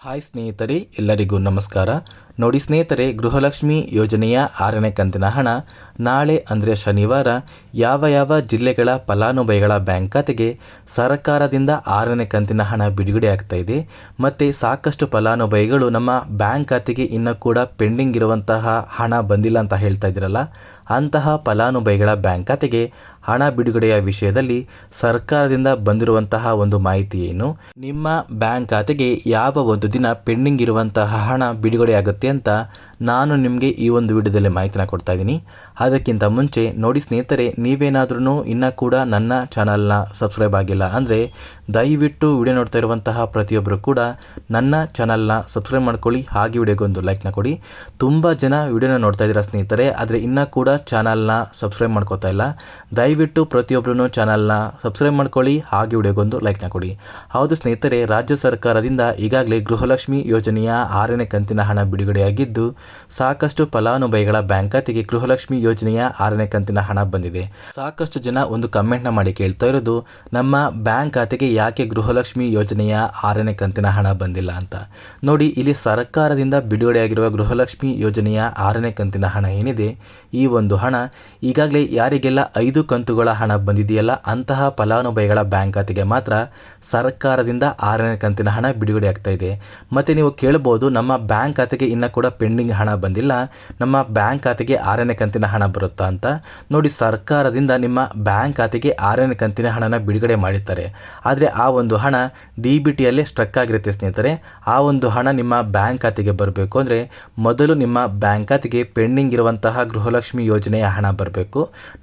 Hi ಸ್ನೇಹಿತರೆ, ಎಲ್ಲರಿಗೂ ನಮಸ್ಕಾರ. ನೋಡಿ ಸ್ನೇಹಿತರೆ, ಗೃಹಲಕ್ಷ್ಮಿ ಯೋಜನೆಯ ಆರನೇ ಕಂತಿನ ಹಣ. ನಾಳೆ ಅಂದರೆ ಶನಿವಾರ, ಯಾವ ಯಾವ ಜಿಲ್ಲೆಗಳ ಫಲಾನುಭವಿಗಳ ಬ್ಯಾಂಕ್ ಖಾತೆಗೆ ಸರ್ಕಾರದಿಂದ ಆರನೇ ಕಂತಿನ ಹಣ ಬಿಡುಗಡೆ ಆಗ್ತಾ ಇದೆ. ಮತ್ತು ಸಾಕಷ್ಟು ಫಲಾನುಭವಿಗಳು ನಮ್ಮ ಬ್ಯಾಂಕ್ ಖಾತೆಗೆ ಇನ್ನೂ ಕೂಡ ಪೆಂಡಿಂಗ್ ಇರುವಂತಹ ಹಣ ಬಂದಿಲ್ಲ ಅಂತ ಹೇಳ್ತಾ ಇದ್ದೀರಲ್ಲ, ಅಂತಹ ಫಲಾನುಭವಿಗಳ ಬ್ಯಾಂಕ್ ಖಾತೆಗೆ ಹಣ ಬಿಡುಗಡೆಯ ವಿಷಯದಲ್ಲಿ ಸರ್ಕಾರದಿಂದ ಬಂದಿರುವಂತಹ ಒಂದು ಮಾಹಿತಿ ಏನು? ನಿಮ್ಮ ಬ್ಯಾಂಕ್ ಖಾತೆಗೆ ಯಾವ ಒಂದು ದಿನ ಪೆಂಡಿಂಗ್ ಇರುವಂತಹ ಹಣ ಬಿಡುಗಡೆ ಆಗುತ್ತೆ ಅಂತ ನಾನು ನಿಮಗೆ ಈ ಒಂದು ವಿಡಿಯೋದಲ್ಲಿ ಮಾಹಿತಿನ ಕೊಡ್ತಾ ಇದ್ದೀನಿ. ಅದಕ್ಕಿಂತ ಮುಂಚೆ ನೋಡಿ ಸ್ನೇಹಿತರೆ ನೀವೇನಾದ್ರೂ ಇನ್ನೂ ಕೂಡ ನನ್ನ ಚಾನಲ್ನ ಸಬ್ಸ್ಕ್ರೈಬ್ ಆಗಿಲ್ಲ ಅಂದರೆ ದಯವಿಟ್ಟು ವಿಡಿಯೋ ನೋಡ್ತಾ ಇರುವಂತಹ ಪ್ರತಿಯೊಬ್ಬರು ಕೂಡ ನನ್ನ ಚಾನಲ್ನ ಸಬ್ಸ್ಕ್ರೈಬ್ ಮಾಡ್ಕೊಳ್ಳಿ, ಹಾಗೆ ವಿಡಿಯೋಗೆ ಒಂದು ಲೈಕ್ನ ಕೊಡಿ. ತುಂಬ ಜನ ವಿಡಿಯೋನ ನೋಡ್ತಾ ಇದ್ದೀರಾ ಸ್ನೇಹಿತರೆ, ಆದರೆ ಇನ್ನೂ ಕೂಡ ಚಾನಲ್ನ ಸಬ್ಸ್ಕ್ರೈಬ್ ಮಾಡ್ಕೋತಾ ಇಲ್ಲ. ದಯವಿಟ್ಟು ಪ್ರತಿಯೊಬ್ಬರೂ ಚಾನಲ್ನ ಸಬ್ಸ್ಕ್ರೈಬ್ ಮಾಡ್ಕೊಳ್ಳಿ, ಹಾಗೆ ವಿಡಿಯೋಗೊಂದು ಲೈಕ್ನ ಕೊಡಿ. ಹೌದು ಸ್ನೇಹಿತರೆ, ರಾಜ್ಯ ಸರ್ಕಾರದಿಂದ ಈಗಾಗಲೇ ಗೃಹಲಕ್ಷ್ಮಿ ಯೋಜನೆಯ ಆರನೇ ಕಂತಿನ ಹಣ ಬಿಡುಗಡೆಯಾಗಿದ್ದು, ಸಾಕಷ್ಟು ಫಲಾನುಭವಿಗಳ ಬ್ಯಾಂಕ್ ಖಾತೆಗೆ ಗೃಹಲಕ್ಷ್ಮಿ ಯೋಜನೆಯ ಆರನೇ ಕಂತಿನ ಹಣ ಬಂದಿದೆ. ಸಾಕಷ್ಟು ಜನ ಒಂದು ಕಮೆಂಟ್ನ ಮಾಡಿ ಕೇಳ್ತಾ ಇರೋದು, ನಮ್ಮ ಬ್ಯಾಂಕ್ ಖಾತೆಗೆ ಯಾಕೆ ಗೃಹಲಕ್ಷ್ಮಿ ಯೋಜನೆಯ ಆರನೇ ಕಂತಿನ ಹಣ ಬಂದಿಲ್ಲ ಅಂತ. ನೋಡಿ, ಇಲ್ಲಿ ಸರ್ಕಾರದಿಂದ ಬಿಡುಗಡೆಯಾಗಿರುವ ಗೃಹಲಕ್ಷ್ಮಿ ಯೋಜನೆಯ ಆರನೇ ಕಂತಿನ ಹಣ ಏನಿದೆ? ಈ ಒಂದು ಹಣ, ಈಗಾಗಲೇ ಯಾರಿಗೆಲ್ಲ ಐದು ಕಂತುಗಳ ಹಣ ಬಂದಿದೆಯಲ್ಲ, ಅಂತಹ ಫಲಾನುಭವಿಗಳ ಬ್ಯಾಂಕ್ ಖಾತೆಗೆ ಮಾತ್ರ ಸರ್ಕಾರದಿಂದ ಆರನೇ ಕಂತಿನ ಹಣ ಬಿಡುಗಡೆ ಆಗ್ತಾ ಇದೆ. ಮತ್ತು ನೀವು ಕೇಳ್ಬೋದು, ನಮ್ಮ ಬ್ಯಾಂಕ್ ಖಾತೆಗೆ ಇನ್ನೂ ಕೂಡ ಪೆಂಡಿಂಗ್ ಹಣ ಬಂದಿಲ್ಲ. ನಮ್ಮ ಬ್ಯಾಂಕ್ ಖಾತೆಗೆ ಆರನೇ ಕಂತಿನ ಹಣ ಬರುತ್ತಾ ಅಂತ. ನೋಡಿ, ಸರ್ಕಾರದಿಂದ ನಿಮ್ಮ ಬ್ಯಾಂಕ್ ಖಾತೆಗೆ ಆರನೇ ಕಂತಿನ ಹಣನ ಬಿಡುಗಡೆ ಮಾಡಿರ್ತಾರೆ ಆದರೆ ಆ ಒಂದು ಹಣ ಡಿ ಬಿ ಟಿಯಲ್ಲೇ ಸ್ಟ್ರಕ್ ಆಗಿರುತ್ತೆ ಸ್ನೇಹಿತರೆ. ಆ ಒಂದು ಹಣ ನಿಮ್ಮ ಬ್ಯಾಂಕ್ ಖಾತೆಗೆ ಬರಬೇಕು ಅಂದರೆ ಮೊದಲು ನಿಮ್ಮ ಬ್ಯಾಂಕ್ ಖಾತೆಗೆ ಪೆಂಡಿಂಗ್ ಇರುವಂತಹ ಗೃಹಲಕ್ಷ್ಮಿ ಯೋಜನೆಯ ಹಣ ಬರಬೇಕು.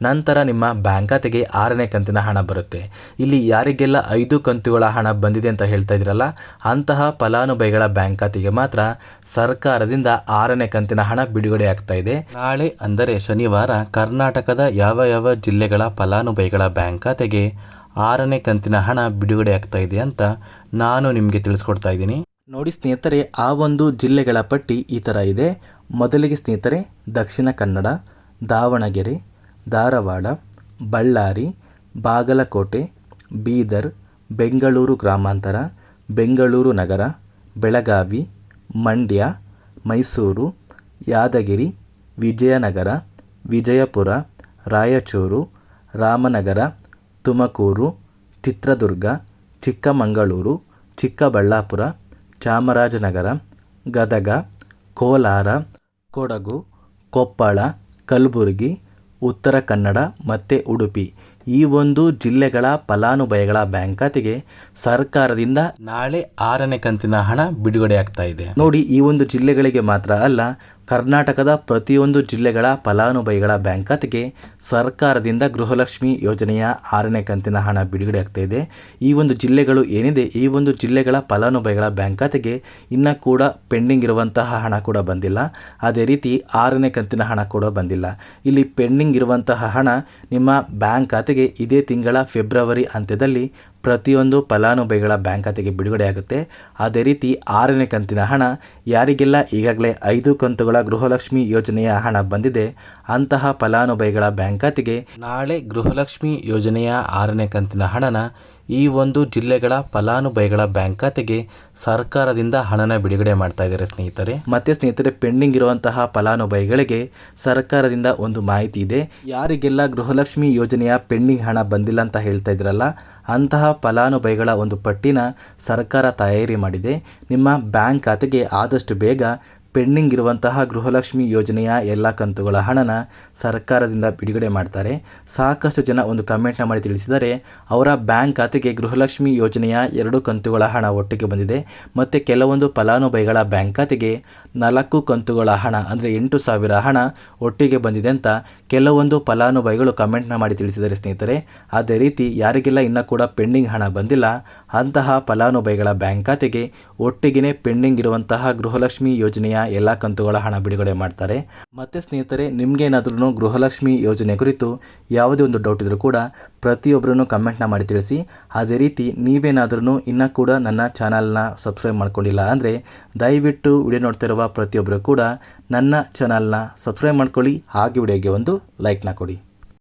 ನಂತರ ನಿಮ್ಮ ಬ್ಯಾಂಕ್ ಖಾತೆಗೆ ಆರನೇ ಕಂತಿನ ಹಣ ಬರುತ್ತೆ. ಇಲ್ಲಿ ಯಾರಿಗೆಲ್ಲ ಐದು ಕಂತುಗಳ ಹಣ ಬಂದಿದೆ ಅಂತ ಹೇಳ್ತಾ ಇದ್ರಲ್ಲ ಅಂತಹ ಫಲಾನುಭವಿಗಳ ಬ್ಯಾಂಕ್ ಖಾತೆಗೆ ಮಾತ್ರ ಸರ್ಕಾರದಿಂದ ಆರನೇ ಕಂತಿನ ಹಣ ಬಿಡುಗಡೆ ಆಗ್ತಾ ಇದೆ. ನಾಳೆ ಅಂದರೆ ಶನಿವಾರ ಕರ್ನಾಟಕದ ಯಾವ ಯಾವ ಜಿಲ್ಲೆಗಳ ಫಲಾನುಭವಿಗಳ ಬ್ಯಾಂಕ್ ಖಾತೆಗೆ ಆರನೇ ಕಂತಿನ ಹಣ ಬಿಡುಗಡೆ ಆಗ್ತಾ ಇದೆ ಅಂತ ನಾನು ನಿಮಗೆ ತಿಳಿಸ್ಕೊಡ್ತಾ ಇದ್ದೀನಿ. ನೋಡಿ ಸ್ನೇಹಿತರೆ, ಆ ಒಂದು ಜಿಲ್ಲೆಗಳ ಪಟ್ಟಿ ಈ ಥರ ಇದೆ. ಮೊದಲಿಗೆ ಸ್ನೇಹಿತರೆ, ದಕ್ಷಿಣ ಕನ್ನಡ, ದಾವಣಗೆರೆ, ಧಾರವಾಡ, ಬಳ್ಳಾರಿ, ಬಾಗಲಕೋಟೆ, ಬೀದರ್, ಬೆಂಗಳೂರು ಗ್ರಾಮಾಂತರ, ಬೆಂಗಳೂರು ನಗರ ಬೆಳಗಾವಿ, ಮಂಡ್ಯ, ಮೈಸೂರು, ಯಾದಗಿರಿ, ವಿಜಯನಗರ, ವಿಜಯಪುರ, ರಾಯಚೂರು, ರಾಮನಗರ, ತುಮಕೂರು, ಚಿತ್ರದುರ್ಗ, ಚಿಕ್ಕಮಗಳೂರು, ಚಿಕ್ಕಬಳ್ಳಾಪುರ, ಚಾಮರಾಜನಗರ, ಗದಗ, ಕೋಲಾರ, ಕೊಡಗು, ಕೊಪ್ಪಳ, ಕಲಬುರಗಿ, ಉತ್ತರ ಕನ್ನಡ ಮತ್ತು ಉಡುಪಿ. ಈ ಒಂದು ಜಿಲ್ಲೆಗಳ ಫಲಾನುಭವಿಗಳ ಬ್ಯಾಂಕ್ ಖಾತೆಗೆ ಸರ್ಕಾರದಿಂದ ನಾಳೆ ಆರನೇ ಕಂತಿನ ಹಣ ಬಿಡುಗಡೆ ಆಗ್ತಾ ಇದೆ. ನೋಡಿ, ಈ ಒಂದು ಜಿಲ್ಲೆಗಳಿಗೆ ಮಾತ್ರ ಅಲ್ಲ ಕರ್ನಾಟಕದ ಪ್ರತಿಯೊಂದು ಜಿಲ್ಲೆಗಳ ಫಲಾನುಭವಿಗಳ ಬ್ಯಾಂಕ್ ಖಾತೆಗೆ ಸರ್ಕಾರದಿಂದ ಗೃಹಲಕ್ಷ್ಮಿ ಯೋಜನೆಯ ಆರನೇ ಕಂತಿನ ಹಣ ಬಿಡುಗಡೆ ಆಗ್ತಾ ಇದೆ. ಈ ಒಂದು ಜಿಲ್ಲೆಗಳು ಏನಿದೆ, ಈ ಒಂದು ಜಿಲ್ಲೆಗಳ ಫಲಾನುಭವಿಗಳ ಬ್ಯಾಂಕ್ ಖಾತೆಗೆ ಇನ್ನೂ ಕೂಡ ಪೆಂಡಿಂಗ್ ಇರುವಂತಹ ಹಣ ಕೂಡ ಬಂದಿಲ್ಲ. ಅದೇ ರೀತಿ ಆರನೇ ಕಂತಿನ ಹಣ ಕೂಡ ಬಂದಿಲ್ಲ. ಇಲ್ಲಿ ಪೆಂಡಿಂಗ್ ಇರುವಂತಹ ಹಣ ನಿಮ್ಮ ಬ್ಯಾಂಕ್ ಖಾತೆಗೆ ಇದೇ ತಿಂಗಳ ಫೆಬ್ರವರಿ ಅಂತ್ಯದಲ್ಲಿ ಪ್ರತಿಯೊಂದು ಫಲಾನುಭವಿಗಳ ಬ್ಯಾಂಕ್ ಖಾತೆಗೆ ಬಿಡುಗಡೆಯಾಗುತ್ತೆ ಅದೇ ರೀತಿ ಆರನೇ ಕಂತಿನ ಹಣ ಯಾರಿಗೆಲ್ಲ ಈಗಾಗಲೇ ಐದು ಕಂತುಗಳ ಗೃಹಲಕ್ಷ್ಮಿ ಯೋಜನೆಯ ಹಣ ಬಂದಿದೆ, ಅಂತಹ ಫಲಾನುಭವಿಗಳ ಬ್ಯಾಂಕ್ ಖಾತೆಗೆ ನಾಳೆ ಗೃಹಲಕ್ಷ್ಮಿ ಯೋಜನೆಯ ಆರನೇ ಕಂತಿನ ಹಣನ ಈ ಒಂದು ಜಿಲ್ಲೆಗಳ ಫಲಾನುಭವಿಗಳ ಬ್ಯಾಂಕ್ ಖಾತೆಗೆ ಸರ್ಕಾರದಿಂದ ಹಣನ ಬಿಡುಗಡೆ ಮಾಡ್ತಾ ಇದ್ದಾರೆ ಸ್ನೇಹಿತರೆ. ಮತ್ತೆ ಸ್ನೇಹಿತರೆ, ಪೆಂಡಿಂಗ್ ಇರುವಂತಹ ಫಲಾನುಭವಿಗಳಿಗೆ ಸರ್ಕಾರದಿಂದ ಒಂದು ಮಾಹಿತಿ ಇದೆ. ಯಾರಿಗೆಲ್ಲ ಗೃಹಲಕ್ಷ್ಮಿ ಯೋಜನೆಯ ಪೆಂಡಿಂಗ್ ಹಣ ಬಂದಿಲ್ಲ ಅಂತ ಹೇಳ್ತಾ ಇದ್ರಲ್ಲ ಅಂತಹ ಫಲಾನುಭವಿಗಳ ಒಂದು ಪಟ್ಟಿನ ಸರ್ಕಾರ ತಯಾರಿ ಮಾಡಿದೆ. ನಿಮ್ಮ ಬ್ಯಾಂಕ್ ಖಾತೆಗೆ ಆದಷ್ಟು ಬೇಗ ಪೆಂಡಿಂಗ್ ಇರುವಂತಹ ಗೃಹಲಕ್ಷ್ಮಿ ಯೋಜನೆಯ ಎಲ್ಲ ಕಂತುಗಳ ಹಣನ ಸರ್ಕಾರದಿಂದ ಬಿಡುಗಡೆ ಮಾಡ್ತಾರೆ. ಸಾಕಷ್ಟು ಜನ ಒಂದು ಕಮೆಂಟ್ನ ಮಾಡಿ ತಿಳಿಸಿದರೆ, ಅವರ ಬ್ಯಾಂಕ್ ಖಾತೆಗೆ ಗೃಹಲಕ್ಷ್ಮಿ ಯೋಜನೆಯ ಎರಡು ಕಂತುಗಳ ಹಣ ಒಟ್ಟಿಗೆ ಬಂದಿದೆ. ಮತ್ತು ಕೆಲವೊಂದು ಫಲಾನುಭವಿಗಳ ಬ್ಯಾಂಕ್ ಖಾತೆಗೆ ನಾಲ್ಕು ಕಂತುಗಳ ಹಣ, ಅಂದರೆ ಎಂಟು ಸಾವಿರ ಹಣ ಒಟ್ಟಿಗೆ ಬಂದಿದೆ ಅಂತ ಕೆಲವೊಂದು ಫಲಾನುಭವಿಗಳು ಕಮೆಂಟ್ನ ಮಾಡಿ ತಿಳಿಸಿದರೆ ಸ್ನೇಹಿತರೆ, ಅದೇ ರೀತಿ ಯಾರಿಗೆಲ್ಲ ಇನ್ನೂ ಕೂಡ ಪೆಂಡಿಂಗ್ ಹಣ ಬಂದಿಲ್ಲ, ಅಂತಹ ಫಲಾನುಭವಿಗಳ ಬ್ಯಾಂಕ್ ಖಾತೆಗೆ ಒಟ್ಟಿಗೆ ಪೆಂಡಿಂಗ್ ಇರುವಂತಹ ಗೃಹಲಕ್ಷ್ಮಿ ಎಲ್ಲ ಕಂತುಗಳ ಹಣ ಬಿಡುಗಡೆ ಮಾಡ್ತಾರೆ. ಮತ್ತು ಸ್ನೇಹಿತರೆ ನಿಮಗೇನಾದ್ರೂ ಗೃಹಲಕ್ಷ್ಮಿ ಯೋಜನೆ ಕುರಿತು ಯಾವುದೇ ಒಂದು ಡೌಟ್ ಇದ್ದರೂ ಕೂಡ ಪ್ರತಿಯೊಬ್ಬರೂ ಕಮೆಂಟ್ನ ಮಾಡಿ ತಿಳಿಸಿ. ಅದೇ ರೀತಿ ನೀವೇನಾದ್ರೂ ಇನ್ನೂ ಕೂಡ ನನ್ನ ಚಾನಲ್ನ ಸಬ್ಸ್ಕ್ರೈಬ್ ಮಾಡ್ಕೊಂಡಿಲ್ಲ ಅಂದರೆ ದಯವಿಟ್ಟು ವಿಡಿಯೋ ನೋಡ್ತಿರುವ ಪ್ರತಿಯೊಬ್ಬರು ಕೂಡ ನನ್ನ ಚಾನಲ್ನ ಸಬ್ಸ್ಕ್ರೈಬ್ ಮಾಡ್ಕೊಳ್ಳಿ. ಹಾಗೆ ವಿಡಿಯೋಗೆ ಒಂದು ಲೈಕ್ನ ಕೊಡಿ.